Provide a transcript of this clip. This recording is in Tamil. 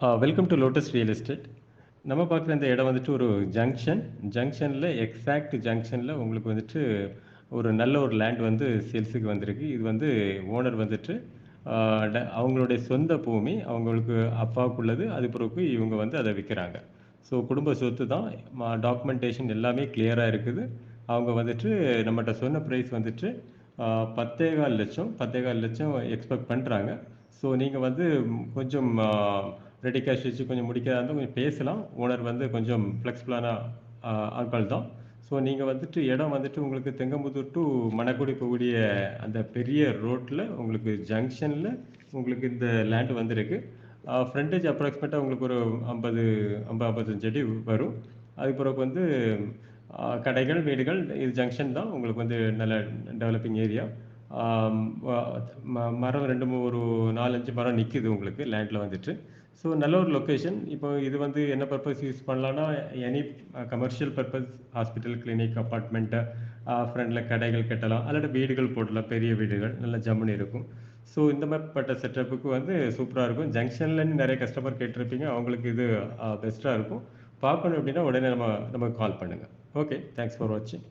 Welcome to lotus real estate நம்ம பார்க்குற இந்த இடம் வந்துட்டு ஒரு ஜங்ஷன் ஜங்ஷனில் எக்ஸாக்ட் ஜங்ஷனில் உங்களுக்கு வந்துட்டு ஒரு நல்ல ஒரு லேண்ட் வந்து சேல்ஸுக்கு வந்திருக்கு. இது வந்து ஓனர் வந்துட்டு uh, ட- அவங்களுடைய சொந்த பூமி அவங்களுக்கு அப்பாவுக்குள்ளது அது பிறகு இவங்க வந்து அதை விற்கிறாங்க ஸோ குடும்ப சொத்து தான் டாக்குமெண்டேஷன் எல்லாமே கிளியராக இருக்குது. அவங்க வந்துட்டு நம்மகிட்ட சொன்ன ப்ரைஸ் வந்துட்டு uh, பத்தேகால் லட்சம் பத்தேகால் லட்சம் எக்ஸ்பெக்ட் பண்ணுறாங்க ஸோ நீங்கள் வந்து கொஞ்சம் uh, ரெடி கேஷ் வச்சு கொஞ்சம் முடிக்கிறதா இருந்தால் கொஞ்சம் பேசலாம். ஓனர் வந்து கொஞ்சம் ஃப்ளெக்சிபிளான ஆட்கள் தான் ஸோ நீங்கள் வந்துட்டு இடம் வந்துட்டு உங்களுக்கு தெங்கம்புத்தூர் டு மணக்குடி போகக்கூடிய அந்த பெரிய ரோட்டில் உங்களுக்கு ஜங்ஷனில் உங்களுக்கு இந்த லேண்ட் வந்திருக்கு. ஃப்ரண்டேஜ் அப்ராக்சிமேட்டாக உங்களுக்கு ஒரு ஐம்பது ஐம்பது ஐம்பத்தஞ்சு அடி வரும். அது பிறகு வந்து கடைகள் வீடுகள் இது ஜங்ஷன் தான். உங்களுக்கு வந்து நல்ல டெவலப்பிங் ஏரியா மரம் ரெண்டு ஒரு நாலஞ்சு மரம் நிற்கிது உங்களுக்கு லேண்டில் வந்துட்டு. ஸோ நல்ல ஒரு லொக்கேஷன் இப்போ இது வந்து என்ன பர்பஸ் யூஸ் பண்ணலான்னா any commercial purpose hospital clinic apartment ஃப்ரெண்டில் கடைகள் கட்டலாம். அல்லது வீடுகள் போடலாம் பெரிய வீடுகள் நல்ல ஜம்முன்னு இருக்கும். ஸோ இந்த மாதிரிப்பட்ட செட்டப்புக்கு வந்து சூப்பராக இருக்கும். ஜங்ஷன்லேருந்து நிறைய கஸ்டமர் கேட்டிருப்பீங்க. அவங்களுக்கு இது பெஸ்ட்டாக இருக்கும். பார்க்கணும் அப்படின்னா உடனே நம்ம நமக்கு கால் பண்ணுங்கள் ஓகே தேங்க்ஸ் ஃபார் வாட்சிங்